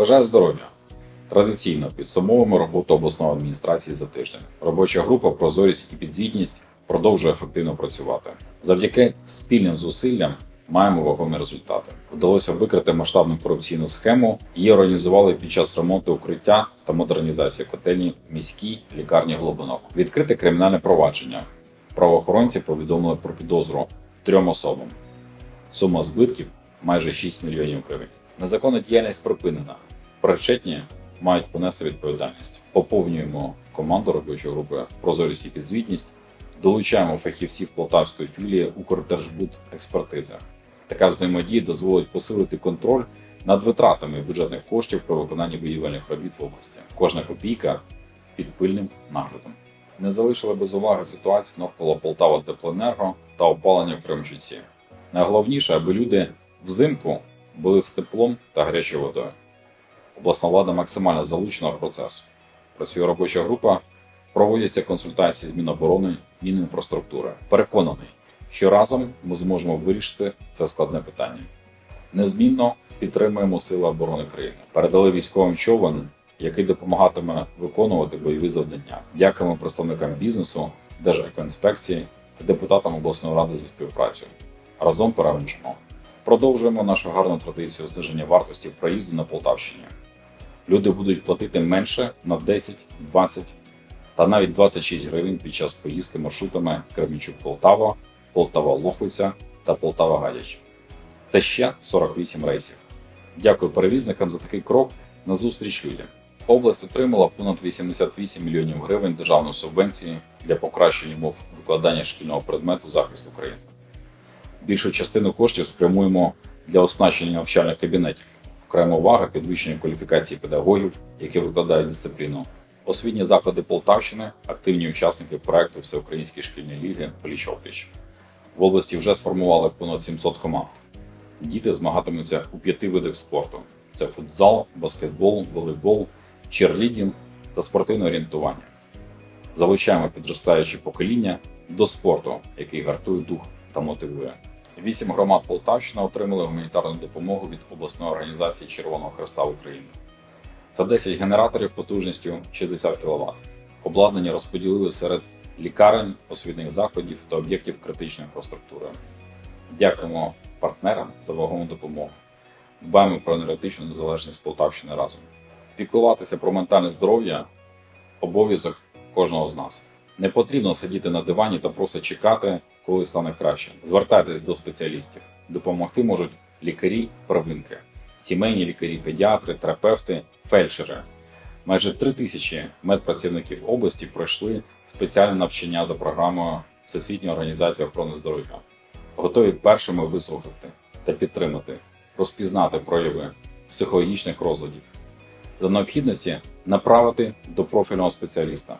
Бажаю здоров'я! Традиційно підсумовуємо роботу обласної адміністрації за тиждень. Робоча група Прозорість і підзвітність продовжує ефективно працювати. Завдяки спільним зусиллям маємо вагомі результати. Вдалося викрити масштабну корупційну схему. Її організували під час ремонту укриття та модернізації котельні міській лікарні Глобинок. Відкрите кримінальне провадження. Правоохоронці повідомили про підозру трьом особам. Сума збитків майже 6 мільйонів гривень. Незаконна діяльність припинена. Причетні мають понести відповідальність. Поповнюємо команду робочої групи прозорість і підзвітність. Долучаємо фахівців полтавської філії Укрдержбуд експертиза. Така взаємодія дозволить посилити контроль над витратами бюджетних коштів при виконанні будівельних робіт в області. Кожна копійка під пильним наглядом. Не залишили без уваги ситуацію навколо Полтава Теплоенерго та опалення в Кременчуці. Найголовніше, аби люди взимку були з теплом та гарячою водою. Обласна влада максимально залучена в процес. Працює робоча група, проводяться консультації з Міноборони, Мінінфраструктури. Переконаний, що разом ми зможемо вирішити це складне питання. Незмінно підтримуємо Сили оборони країни. Передали військовим човен, який допомагатиме виконувати бойові завдання. Дякуємо представникам бізнесу, Держекоінспекції та депутатам обласної ради за співпрацю. Разом переможемо. Продовжуємо нашу гарну традицію зниження вартості проїзду на Полтавщині. Люди будуть платити менше на 10, 20 та навіть 26 гривень під час поїздки маршрутами Кременчук-Полтава, Полтава-Лохвиця та Полтава-Гадяч. Це ще 48 рейсів. Дякую перевізникам за такий крок на зустріч людям. Область отримала понад 88 мільйонів гривень державної субвенції для покращення умов викладання шкільного предмету захист України. Більшу частину коштів спрямуємо для оснащення навчальних кабінетів. Окрема увага підвищення кваліфікації педагогів, які викладають дисципліну. Освітні заклади Полтавщини активні учасники проекту Всеукраїнської шкільної ліги Пліч-опліч. В області вже сформували понад 700 команд. Діти змагатимуться у п'яти видах спорту: це футзал, баскетбол, волейбол, черлідінг та спортивне орієнтування. Залучаємо підростаюче покоління до спорту, який гартує дух та мотивує. Вісім громад Полтавщини отримали гуманітарну допомогу від обласної організації Червоного Хреста України. Це 10 генераторів потужністю 60 кВт. Обладнання розподілили серед лікарень, освітних закладів та об'єктів критичної інфраструктури. Дякуємо партнерам за вагому допомогу. Дбаємо про енергетичну незалежність Полтавщини разом. Піклуватися про ментальне здоров'я обов'язок кожного з нас. Не потрібно сидіти на дивані та просто чекати, коли стане краще. Звертайтесь до спеціалістів. Допомогти можуть лікарі первинки, сімейні лікарі, педіатри, терапевти, фельдшери. Майже три тисячі медпрацівників області пройшли спеціальне навчання за програмою Всесвітньої організації охорони здоров'я. Готові першими вислухати та підтримати, розпізнати прояви психологічних розладів, за необхідності направити до профільного спеціаліста.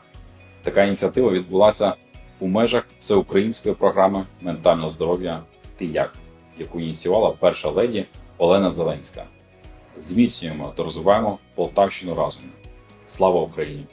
Така ініціатива відбулася у межах всеукраїнської програми ментального здоров'я Ти як, яку ініціювала перша леді Олена Зеленська. Зміцнюємо та розвиваємо Полтавщину разом. Слава Україні!